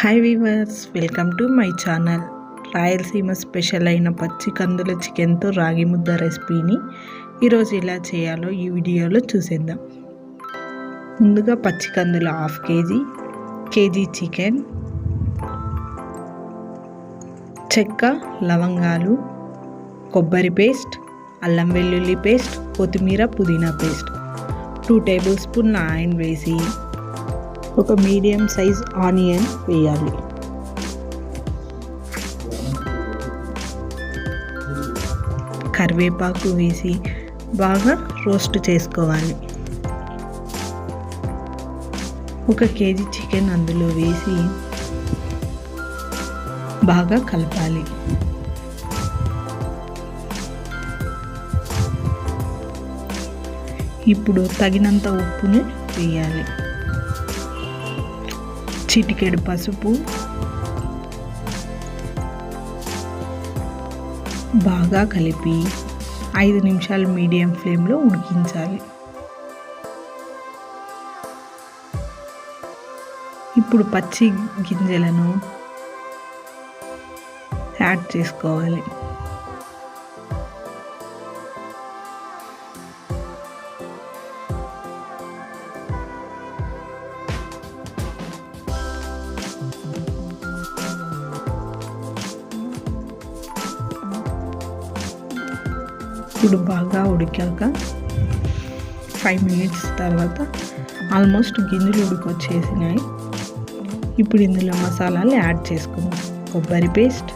Hi viewers welcome to my channel Rayalaseema special అయిన పచ్చి కందుల చికెన్తో రాగి ముద్ద రెసిపీని ఈరోజు ఎలా చేయాలో ఈ వీడియోలో చూసేద్దాం. ముందుగా పచ్చి కందులు హాఫ్ కేజీ కేజీ చికెన్ చెక్క లవంగాలు కొబ్బరి పేస్ట్ అల్లం వెల్లుల్లి పేస్ట్ కొత్తిమీర పుదీనా paste two tablespoon oil వేసి ఒక మీడియం సైజ్ ఆనియన్ వేయాలి. కరివేపాకు వేసి బాగా రోస్ట్ చేసుకోవాలి. ఒక కేజీ చికెన్ అందులో వేసి బాగా కలపాలి. ఇప్పుడు తగినంత ఉప్పుని వేయాలి. చిటికెడు పసుపు. బాగా కలిపి ఐదు నిమిషాలు మీడియం ఫ్లేమ్లో ఉడికించాలి. ఇప్పుడు పచ్చి గింజలను యాడ్ చేసుకోవాలి. ఇప్పుడు బాగా ఉడికాక ఫైవ్ మినిట్స్ తర్వాత ఆల్మోస్ట్ గింజలు ఉడికొచ్చేసినాయి. ఇప్పుడు ఇందులో మసాలాలు యాడ్ చేసుకుందాం. కొబ్బరి పేస్ట్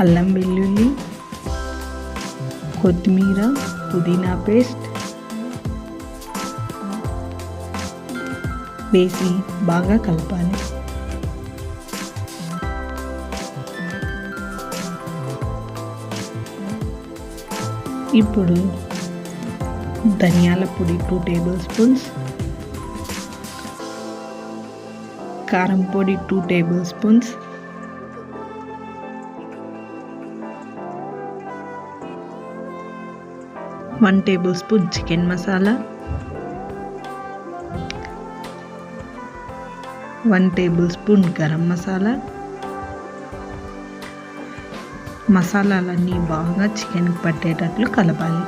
అల్లం వెల్లుల్లి కొత్తిమీర పుదీనా పేస్ట్ వేసి బాగా కలపాలి. ఇప్పుడు ధనియాల పొడి టూ టేబుల్ స్పూన్స్ కారం పొడి two tablespoons one tablespoon chicken masala one tablespoon garam masala మసాలాలన్నీ బాగా చికెన్కి పట్టేటట్లు కలపాలి.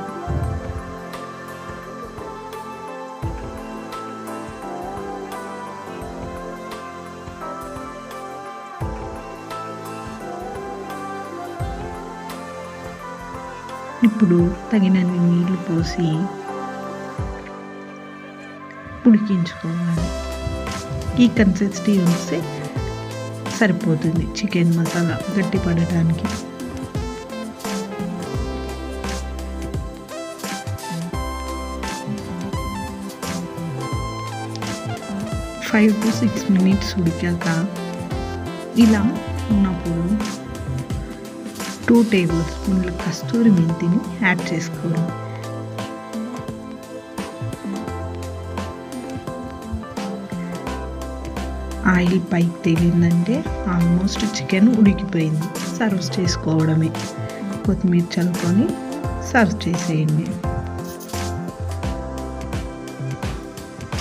ఇప్పుడు తగినన్ని నీళ్ళు పోసి ఉడికించుకోవాలి. ఈ కన్సిస్టెన్సీ వస్తే సరిపోతుంది. చికెన్ మసాలా గట్టి ఫైవ్ టు సిక్స్ మినిట్స్ ఉడికాక ఇలా ఉన్నప్పుడు టూ టేబుల్ స్పూన్ల కస్తూరి మెంతిని యాడ్ చేసుకోవడం ఆయిల్ పైకి తేలిందంటే ఆల్మోస్ట్ చికెన్ ఉడికిపోయింది. సర్వ్ చేసుకోవడమే. కొత్తిమీర చల్లుకొని సర్వ్ చేసేయండి.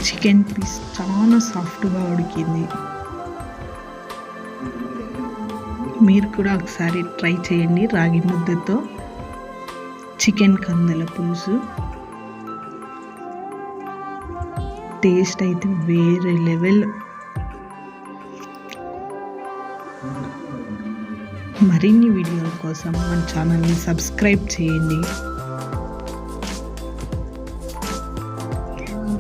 చికెన్ పీస్ చాలా సాఫ్ట్గా ఉడికింది. మీరు కూడా ఒకసారి ట్రై చేయండి రాగి ముద్దతో. చికెన్ కందల పులుసు. టేస్ట్ అయితే వేరే లెవెల్. మరిన్ని వీడియోల కోసం మన ఛానల్ని సబ్స్క్రైబ్ చేయండి.